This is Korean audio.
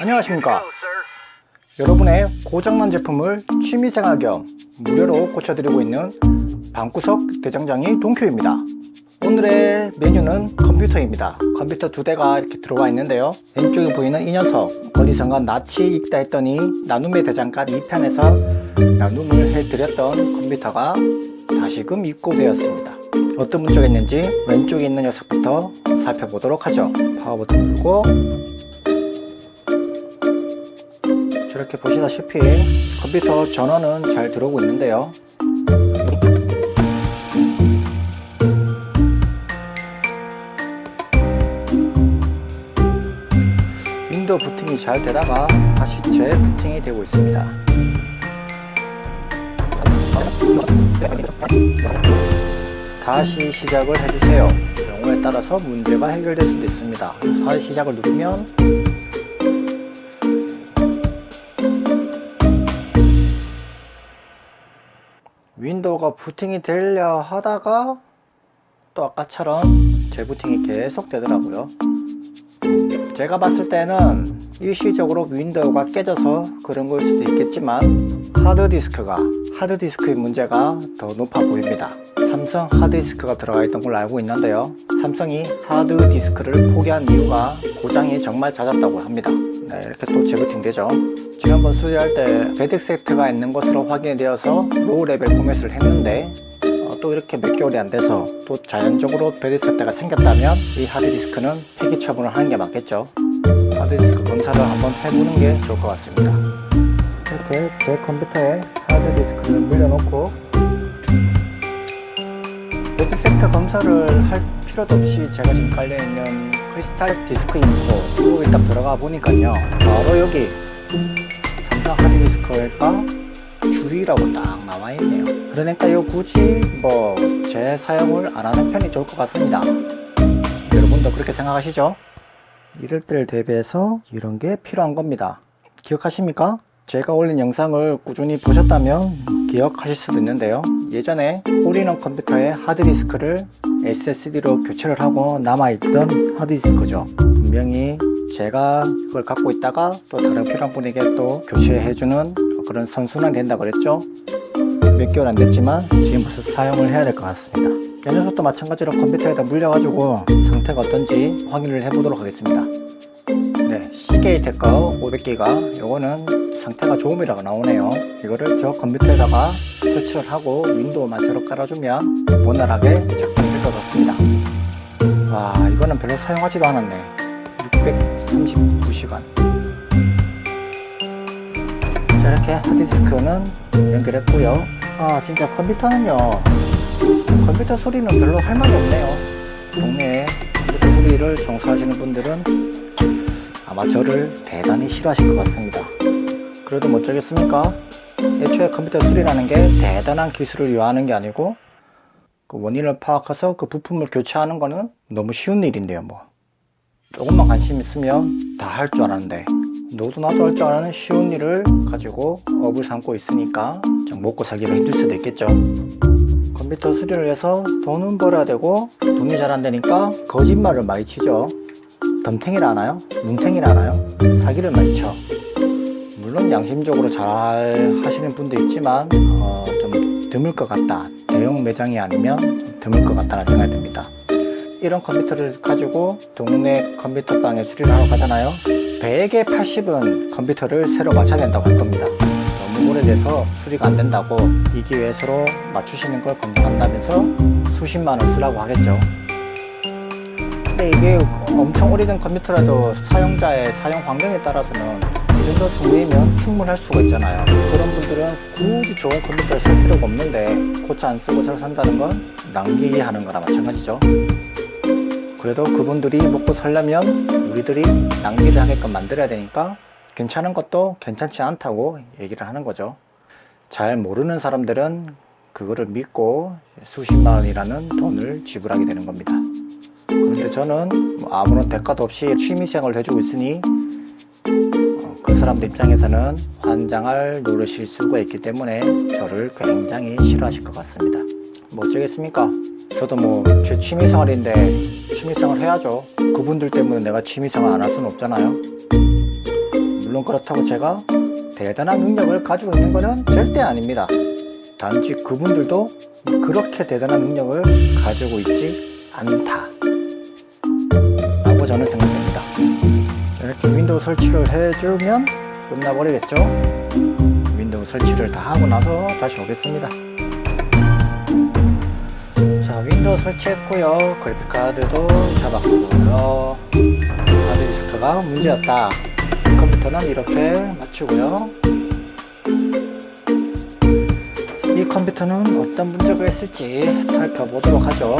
안녕하십니까? 여러분의 고장난 제품을 취미생활 겸 무료로 고쳐드리고 있는 방구석 대장장이 동큐입니다. 오늘의 메뉴는 컴퓨터입니다. 컴퓨터 두 대가 이렇게 들어와 있는데요. 왼쪽에 보이는 이 녀석 어디선가 낯이 익다 했더니 나눔의 대장간 2편에서 나눔을 해드렸던 컴퓨터가 다시금 입고되었습니다. 어떤 문제가 있는지 왼쪽에 있는 녀석부터 살펴보도록 하죠. 파워 버튼 누르고 저렇게 보시다시피 컴퓨터 전원은 잘 들어오고 있는데요. 윈도우 부팅이 잘 되다가 다시 재부팅이 되고 있습니다. 다시 시작을 해주세요. 경우에 따라서 문제가 해결될 수도 있습니다. 다시 시작을 누르면 윈도우가 부팅이 되려 하다가 또 아까처럼 재부팅이 계속 되더라고요. 제가 봤을 때는 일시적으로 윈도우가 깨져서 그런 걸 수도 있겠지만 하드디스크가 하드디스크의 문제가 더 높아 보입니다. 삼성 하드디스크가 들어가 있던 걸로 알고 있는데요. 삼성이 하드디스크를 포기한 이유가 고장이 정말 잦았다고 합니다. 네, 이렇게 또 재부팅 되죠. 지난번 수리할 때 배드 세트가 있는 것으로 확인이 되어서 로우 레벨 포맷을 했는데 어, 또 이렇게 몇 개월이 안 돼서 또 자연적으로 세트가 생겼다면 이 하드디스크는 폐기 처분을 하는 게 맞겠죠. 하드디스크 검사를 한번 해보는 게 좋을 것 같습니다. 이렇게 제 컴퓨터에 하드디스크를 배드 세트 검사를 할 필요도 없이 제가 지금 깔려있는 크리스탈 디스크 인포 여기 딱 들어가 보니까요 바로 여기 삼성 하드디스크가 줄이라고 딱 나와 있네요 그러니까 요 굳이 뭐 재사용을 안 하는 편이 좋을 것 같습니다. 여러분도 그렇게 생각하시죠? 이럴 때를 대비해서 이런 게 필요한 겁니다. 기억하십니까? 제가 올린 영상을 꾸준히 보셨다면 기억하실 수도 있는데요. 예전에 올리는 컴퓨터의 하드디스크를 SSD로 교체를 하고 남아있던 하드디스크죠. 분명히 제가 그걸 갖고 있다가 또 다른 필요한 분에게 또 교체해주는 그런 선순환 된다 그랬죠 몇 개월 안 됐지만 지금부터 사용을 해야 될 것 같습니다. 이 녀석도 마찬가지로 컴퓨터에다 물려가지고 상태가 어떤지 확인을 해보도록 하겠습니다. 네, CK 테커 500기가. 요거는 상태가 좋음이라고 나오네요. 이거를 저 컴퓨터에다가 설치를 하고 윈도우만 새로 깔아주면 원활하게 작동될 것 같습니다. 와 이거는 별로 사용하지도 않았네. 639시간. 자 이렇게 하드디스크는 연결했고요 아 진짜 컴퓨터는요. 컴퓨터 소리는 별로 할 말이 없네요. 동네에 컴퓨터 소리를 종사하시는 분들은 아마 저를 대단히 싫어하실 것 같습니다. 그래도 뭐 어쩌겠습니까? 애초에 컴퓨터 수리라는 게 대단한 기술을 요하는 게 아니고 그 원인을 파악해서 그 부품을 교체하는 거는 너무 쉬운 일인데요 뭐 조금만 관심 있으면 다 할 줄 알았는데 너도 나도 할 줄 아는 쉬운 일을 가지고 업을 삼고 있으니까 좀 먹고 살기가 힘들 수도 있겠죠. 컴퓨터 수리를 해서 돈은 벌어야 되고 돈이 잘 안 되니까 거짓말을 많이 치죠. 덤탱이를 하나요? 뭉탱이를 하나요? 사기를 많이 쳐. 물론 양심적으로 잘 하시는 분도 있지만 어, 좀 드물 것 같다. 대형 매장이 아니면 좀 드물 것 같다는 생각이 듭니다 이런 컴퓨터를 가지고 동네 컴퓨터방에 수리를 하러 가잖아요. 100에 80은 컴퓨터를 새로 맞춰야 된다고 할 겁니다. 너무 오래돼서 수리가 안 된다고 이 기회에 서로 맞추시는 걸 권장한다면서 수십만 원 쓰라고 하겠죠. 근데 이게 엄청 오래된 컴퓨터라도 사용자의 사용 환경에 따라서는 이 정도 소모이면 충분할 수가 있잖아요. 그런 분들은 굳이 좋은 컴퓨터를 살 필요가 없는데 고쳐 안 쓰고 잘 산다는 건 낭비하는 거나 마찬가지죠 그래도 그분들이 먹고 살려면 우리들이 낭비를 하게끔 만들어야 되니까 괜찮은 것도 괜찮지 않다고 얘기를 하는 거죠 잘 모르는 사람들은 그거를 믿고 수십만 원이라는 돈을 지불하게 되는 겁니다 그런데 저는 뭐 아무런 대가도 없이 취미생활을 해주고 있으니 어, 그 사람들 입장에서는 환장할 노릇일 수가 있기 때문에 저를 굉장히 싫어하실 것 같습니다. 뭐 어쩌겠습니까? 저도 뭐 제 취미생활인데 취미생활 해야죠. 그분들 때문에 내가 취미생활 안 할 수는 없잖아요. 물론 그렇다고 제가 대단한 능력을 가지고 있는 것은 절대 아닙니다. 단지 그분들도 그렇게 대단한 능력을 가지고 있지 않다. 라고 저는 생각합니다. 이렇게 윈도우 설치를 해주면 끝나버리겠죠? 윈도우 설치를 다 하고 나서 다시 오겠습니다. 자, 윈도우 설치했고요. 그래픽카드도 잡았고요. 하드디스크가 문제였다. 컴퓨터는 이렇게 맞추고요. 이 컴퓨터는 어떤 문제가 있을지 살펴보도록 하죠.